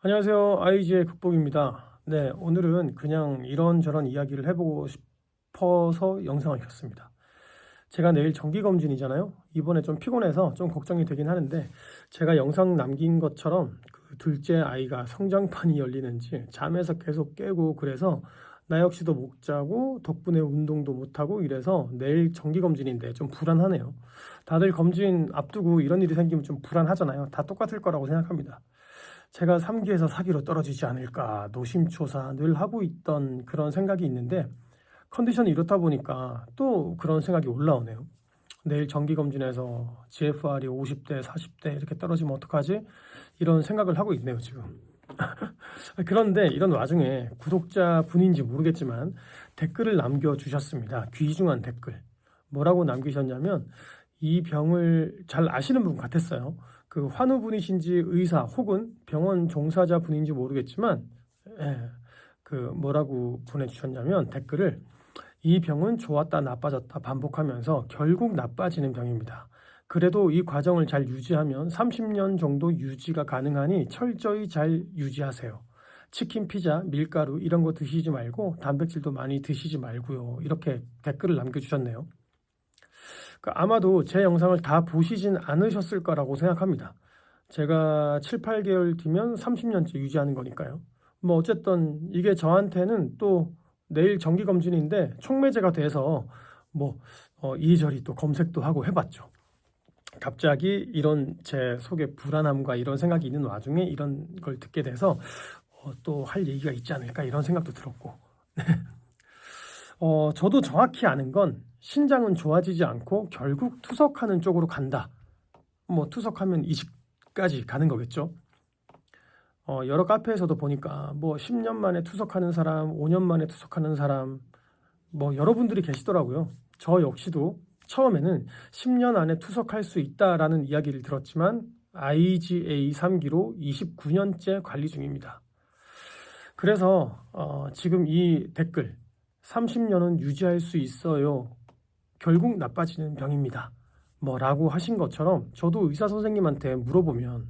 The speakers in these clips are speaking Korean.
안녕하세요. 아이지의 극복입니다. 네, 오늘은 그냥 이런저런 이야기를 해보고 싶어서 영상을 켰습니다. 제가 내일 정기검진이잖아요. 이번에 좀 피곤해서 좀 걱정이 되긴 하는데, 제가 영상 남긴 것처럼 그 둘째 아이가 성장판이 열리는지 잠에서 계속 깨고 그래서 나 역시도 못 자고 덕분에 운동도 못하고 이래서 내일 정기검진인데 좀 불안하네요. 다들 검진 앞두고 이런 일이 생기면 좀 불안하잖아요. 다 똑같을 거라고 생각합니다. 제가 3기에서 4기로 떨어지지 않을까 노심초사 늘 하고 있던 그런 생각이 있는데 컨디션이 이렇다 보니까 또 그런 생각이 올라오네요. 내일 정기검진에서 GFR이 50대, 40대 이렇게 떨어지면 어떡하지? 이런 생각을 하고 있네요, 지금. 그런데 이런 와중에 구독자 분인지 모르겠지만 댓글을 남겨주셨습니다. 귀중한 댓글. 뭐라고 남기셨냐면 이 병을 잘 아시는 분 같았어요. 그 환우분이신지 의사 혹은 병원 종사자 분인지 모르겠지만 예, 그 뭐라고 보내주셨냐면 댓글을 이 병은 좋았다 나빠졌다 반복하면서 결국 나빠지는 병입니다. 그래도 이 과정을 잘 유지하면 30년 정도 유지가 가능하니 철저히 잘 유지하세요. 치킨, 피자, 밀가루 이런 거 드시지 말고 단백질도 많이 드시지 말고요. 이렇게 댓글을 남겨주셨네요. 그 아마도 제 영상을 다 보시진 않으셨을 거라고 생각합니다. 제가 7, 8개월 뒤면 30년째 유지하는 거니까요. 뭐 어쨌든 이게 저한테는 또 내일 정기 검진인데 촉매제가 돼서 뭐 어, 이리저리 또 검색도 하고 해봤죠. 갑자기 이런 제 속에 불안함과 이런 생각이 있는 와중에 이런 걸 듣게 돼서 어, 또할 얘기가 있지 않을까 이런 생각도 들었고 어, 저도 정확히 아는 건 신장은 좋아지지 않고 결국 투석하는 쪽으로 간다. 뭐 투석하면 이직까지 가는 거겠죠. 어, 여러 카페에서도 보니까 뭐 10년 만에 투석하는 사람, 5년 만에 투석하는 사람, 뭐 여러분들이 계시더라고요. 저 역시도 처음에는 10년 안에 투석할 수 있다라는 이야기를 들었지만 IGA 3기로 29년째 관리 중입니다. 그래서 어, 지금 이 댓글 30년은 유지할 수 있어요. 결국 나빠지는 병입니다. 뭐 라고 하신 것처럼 저도 의사 선생님한테 물어보면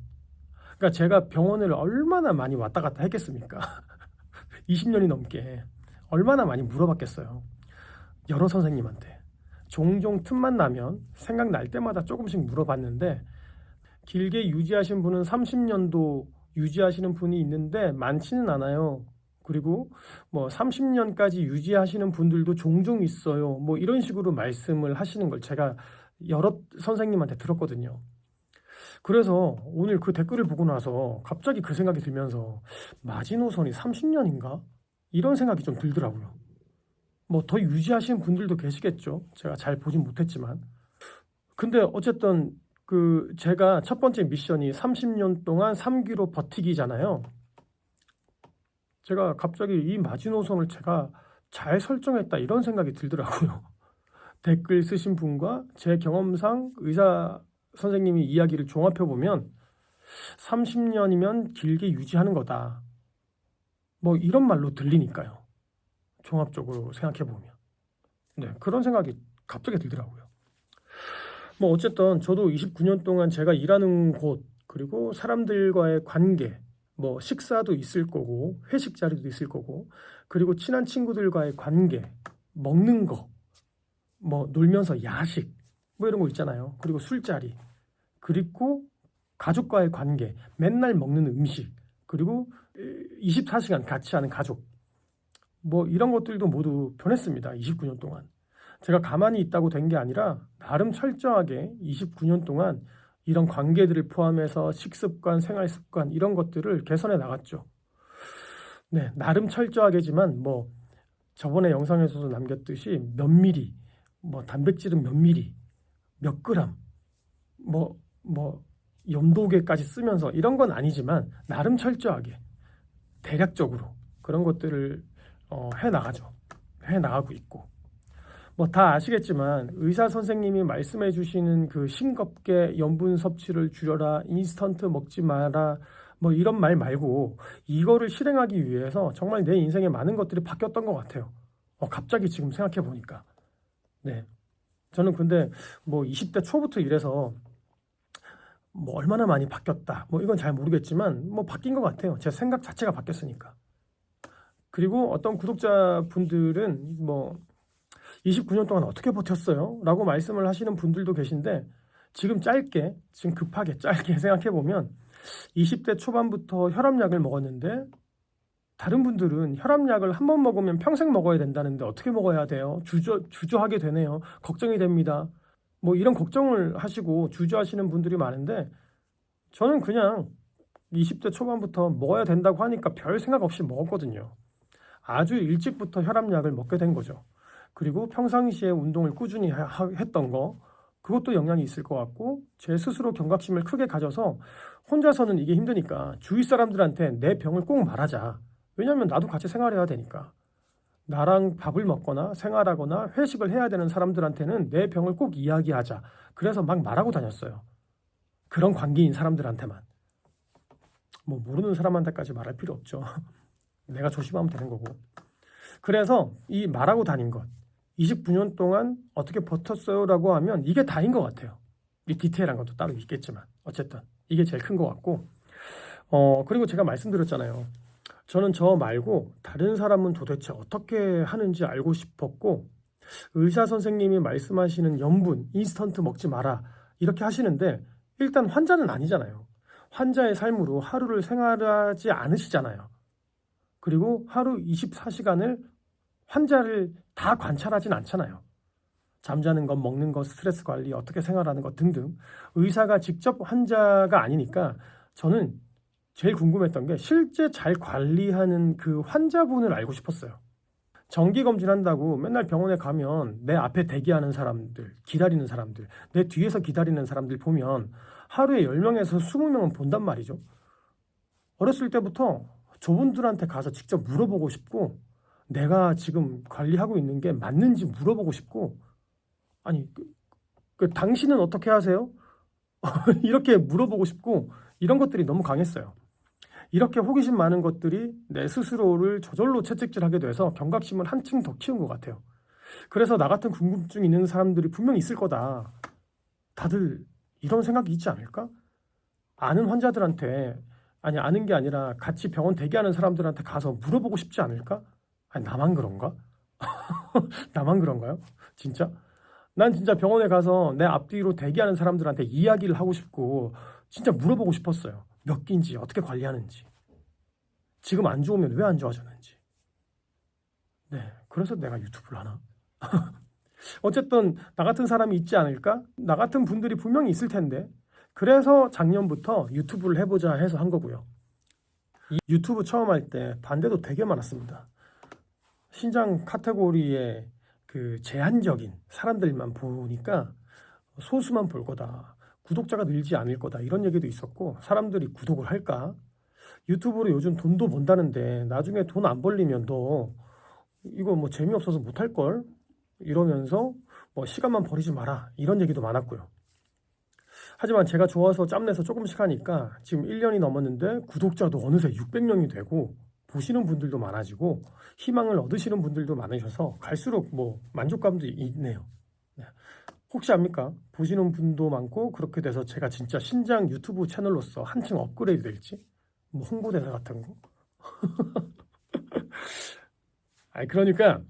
그러니까 제가 병원을 얼마나 많이 왔다 갔다 했겠습니까? 20년이 넘게 얼마나 많이 물어봤겠어요. 여러 선생님한테 종종 틈만 나면 생각날 때마다 조금씩 물어봤는데 길게 유지하신 분은 30년도 유지하시는 분이 있는데 많지는 않아요. 그리고 뭐 30년까지 유지하시는 분들도 종종 있어요. 뭐 이런 식으로 말씀을 하시는 걸 제가 여러 선생님한테 들었거든요. 그래서 오늘 그 댓글을 보고 나서 갑자기 그 생각이 들면서 마지노선이 30년인가? 이런 생각이 좀 들더라고요. 뭐 더 유지하시는 분들도 계시겠죠. 제가 잘 보진 못했지만. 근데 어쨌든 그 제가 첫 번째 미션이 30년 동안 3기로 버티기잖아요. 제가 갑자기 이 마지노선을 제가 잘 설정했다 이런 생각이 들더라고요. 댓글 쓰신 분과 제 경험상 의사 선생님이 이야기를 종합해 보면 30년이면 길게 유지하는 거다. 뭐 이런 말로 들리니까요. 종합적으로 생각해 보면. 네, 그런 생각이 갑자기 들더라고요. 뭐 어쨌든 저도 29년 동안 제가 일하는 곳 그리고 사람들과의 관계 뭐 식사도 있을 거고 회식 자리도 있을 거고 그리고 친한 친구들과의 관계 먹는 거 뭐 놀면서 야식 뭐 이런 거 있잖아요. 그리고 술자리 그리고 가족과의 관계 맨날 먹는 음식 그리고 24시간 같이 하는 가족. 뭐 이런 것들도 모두 변했습니다 29년 동안. 제가 가만히 있다고 된 게 아니라 나름 철저하게 29년 동안 이런 관계들을 포함해서 식습관, 생활습관 이런 것들을 개선해 나갔죠. 네, 나름 철저하게지만 뭐 저번에 영상에서도 남겼듯이 몇 미리, 뭐 단백질은 몇 미리, 몇 그램, 뭐 뭐 염도계까지 쓰면서 이런 건 아니지만 나름 철저하게 대략적으로 그런 것들을 어, 해 나가죠. 해 나가고 있고. 뭐 다 아시겠지만 의사 선생님이 말씀해 주시는 그 싱겁게 염분 섭취를 줄여라, 인스턴트 먹지 마라, 뭐 이런 말 말고 이거를 실행하기 위해서 정말 내 인생에 많은 것들이 바뀌었던 것 같아요. 어, 갑자기 지금 생각해 보니까. 네. 저는 근데 뭐 20대 초부터 이래서 뭐 얼마나 많이 바뀌었다. 뭐 이건 잘 모르겠지만 뭐 바뀐 것 같아요. 제 생각 자체가 바뀌었으니까. 그리고 어떤 구독자 분들은 뭐 29년 동안 어떻게 버텼어요? 라고 말씀을 하시는 분들도 계신데 지금 짧게, 지금 급하게 짧게 생각해 보면 20대 초반부터 혈압약을 먹었는데 다른 분들은 혈압약을 한 번 먹으면 평생 먹어야 된다는데 어떻게 먹어야 돼요? 주저, 주저하게 되네요. 걱정이 됩니다. 뭐 이런 걱정을 하시고 주저하시는 분들이 많은데 저는 그냥 20대 초반부터 먹어야 된다고 하니까 별 생각 없이 먹었거든요. 아주 일찍부터 혈압약을 먹게 된 거죠. 그리고 평상시에 운동을 꾸준히 하- 하- 했던 거 그것도 영향이 있을 것 같고 제 스스로 경각심을 크게 가져서 혼자서는 이게 힘드니까 주위 사람들한테 내 병을 꼭 말하자. 왜냐하면 나도 같이 생활해야 되니까. 나랑 밥을 먹거나 생활하거나 회식을 해야 되는 사람들한테는 내 병을 꼭 이야기하자. 그래서 막 말하고 다녔어요. 그런 관계인 사람들한테만. 뭐 모르는 사람한테까지 말할 필요 없죠. 내가 조심하면 되는 거고. 그래서 이 말하고 다닌 것, 29년 동안 어떻게 버텼어요라고 하면 이게 다인 것 같아요. 이 디테일한 것도 따로 있겠지만 어쨌든 이게 제일 큰 것 같고. 어 그리고 제가 말씀드렸잖아요. 저는 저 말고 다른 사람은 도대체 어떻게 하는지 알고 싶었고 의사 선생님이 말씀하시는 염분, 인스턴트 먹지 마라 이렇게 하시는데 일단 환자는 아니잖아요. 환자의 삶으로 하루를 생활하지 않으시잖아요. 그리고 하루 24시간을 환자를 다 관찰하진 않잖아요. 잠자는 것, 먹는 것, 스트레스 관리, 어떻게 생활하는 것 등등. 의사가 직접 환자가 아니니까 저는 제일 궁금했던 게 실제 잘 관리하는 그 환자분을 알고 싶었어요. 정기 검진한다고 맨날 병원에 가면 내 앞에 대기하는 사람들, 기다리는 사람들, 내 뒤에서 기다리는 사람들 보면 하루에 10명에서 20명은 본단 말이죠. 어렸을 때부터 저분들한테 가서 직접 물어보고 싶고 내가 지금 관리하고 있는 게 맞는지 물어보고 싶고 아니 그, 그 당신은 어떻게 하세요? 이렇게 물어보고 싶고 이런 것들이 너무 강했어요. 이렇게 호기심 많은 것들이 내 스스로를 저절로 채찍질하게 돼서 경각심을 한층 더 키운 것 같아요. 그래서 나 같은 궁금증 있는 사람들이 분명히 있을 거다. 다들 이런 생각이 있지 않을까? 아는 환자들한테 아니 아는 게 아니라 같이 병원 대기하는 사람들한테 가서 물어보고 싶지 않을까? 아니 나만 그런가? 나만 그런가요? 진짜? 난 진짜 병원에 가서 내 앞뒤로 대기하는 사람들한테 이야기를 하고 싶고 진짜 물어보고 싶었어요. 몇 끼인지 어떻게 관리하는지 지금 안 좋으면 왜 안 좋아졌는지 네 그래서 내가 유튜브를 하나 어쨌든 나 같은 사람이 있지 않을까 나 같은 분들이 분명히 있을 텐데 그래서 작년부터 유튜브를 해보자 해서 한 거고요 이 유튜브 처음 할 때 반대도 되게 많았습니다 신장 카테고리에 그 제한적인 사람들만 보니까 소수만 볼 거다. 구독자가 늘지 않을 거다. 이런 얘기도 있었고 사람들이 구독을 할까? 유튜브로 요즘 돈도 번다는데 나중에 돈 안 벌리면 너 이거 뭐 재미없어서 못할 걸? 이러면서 뭐 시간만 버리지 마라. 이런 얘기도 많았고요. 하지만 제가 좋아서 짬내서 조금씩 하니까 지금 1년이 넘었는데 구독자도 어느새 600명이 되고 보시는 분들도 많아지고 희망을 얻으시는 분들도 많으셔서 갈수록 뭐 만족감도 있네요. 네. 혹시 압니까? 보시는 분도 많고 그렇게 돼서 제가 진짜 신장 유튜브 채널로서 한층 업그레이드 될지 뭐 홍보대사 같은 거. 아니 그러니까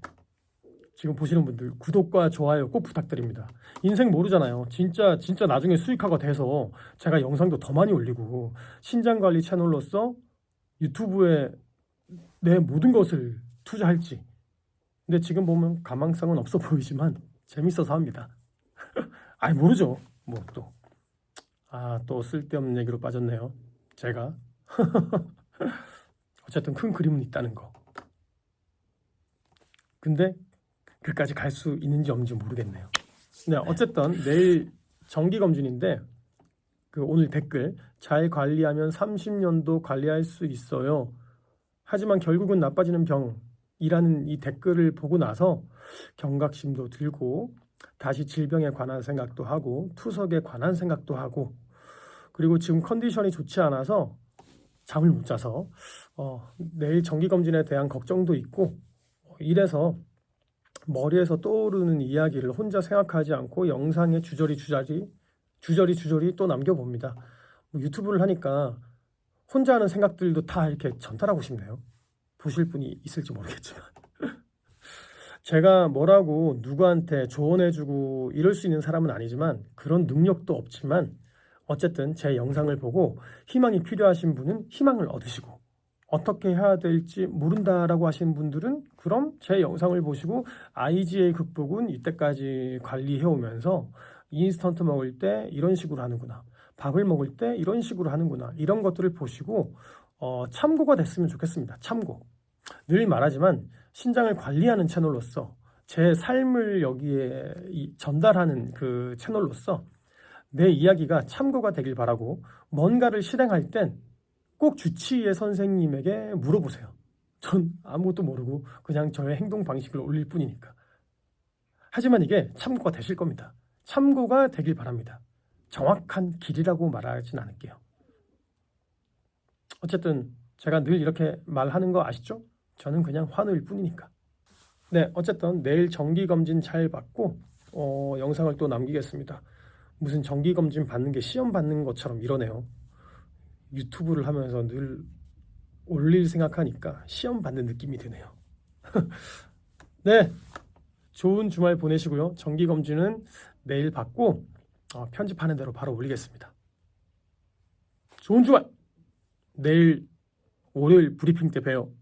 지금 보시는 분들 구독과 좋아요 꼭 부탁드립니다. 인생 모르잖아요. 진짜 진짜 나중에 수익화가 돼서 제가 영상도 더 많이 올리고 신장 관리 채널로서 유튜브에 내 모든 것을 투자할지. 근데 지금 보면 가망성은 없어 보이지만 재밌어서 합니다. 아니 모르죠. 뭐 또. 아, 또 쓸데없는 얘기로 빠졌네요. 제가. 어쨌든 큰 그림은 있다는 거. 근데 그까지 갈 수 있는지 없는지 모르겠네요. 네, 어쨌든 내일 정기 검진인데 그 오늘 댓글 잘 관리하면 30년도 관리할 수 있어요. 하지만 결국은 나빠지는 병이라는 이 댓글을 보고 나서 경각심도 들고 다시 질병에 관한 생각도 하고 투석에 관한 생각도 하고 그리고 지금 컨디션이 좋지 않아서 잠을 못 자서 어, 내일 정기 검진에 대한 걱정도 있고 어, 이래서 머리에서 떠오르는 이야기를 혼자 생각하지 않고 영상에 주저리 주저리 주저리 주저리 또 남겨봅니다. 뭐 유튜브를 하니까 혼자 하는 생각들도 다 이렇게 전달하고 싶네요. 보실 분이 있을지 모르겠지만. 제가 뭐라고 누구한테 조언해주고 이럴 수 있는 사람은 아니지만 그런 능력도 없지만 어쨌든 제 영상을 보고 희망이 필요하신 분은 희망을 얻으시고 어떻게 해야 될지 모른다라고 하시는 분들은 그럼 제 영상을 보시고 IGA 극복은 이때까지 관리해 오면서 인스턴트 먹을 때 이런 식으로 하는구나. 밥을 먹을 때 이런 식으로 하는구나. 이런 것들을 보시고 어, 참고가 됐으면 좋겠습니다. 참고. 늘 말하지만 신장을 관리하는 채널로서 제 삶을 여기에 이- 전달하는 그 채널로서 내 이야기가 참고가 되길 바라고 뭔가를 실행할 땐 꼭 주치의 선생님에게 물어보세요. 전 아무것도 모르고 그냥 저의 행동 방식을 올릴 뿐이니까. 하지만 이게 참고가 되실 겁니다. 참고가 되길 바랍니다. 정확한 길이라고 말하진 않을게요. 어쨌든 제가 늘 이렇게 말하는 거 아시죠? 저는 그냥 환우일 뿐이니까. 네, 어쨌든 내일 정기 검진 잘 받고 어, 영상을 또 남기겠습니다. 무슨 정기 검진 받는 게 시험 받는 것처럼 이러네요. 유튜브를 하면서 늘 올릴 생각하니까 시험 받는 느낌이 드네요. 네, 좋은 주말 보내시고요. 정기 검진은 내일 받고 어, 편집하는 대로 바로 올리겠습니다. 좋은 주말. 내일 월요일 브리핑 때 봬요.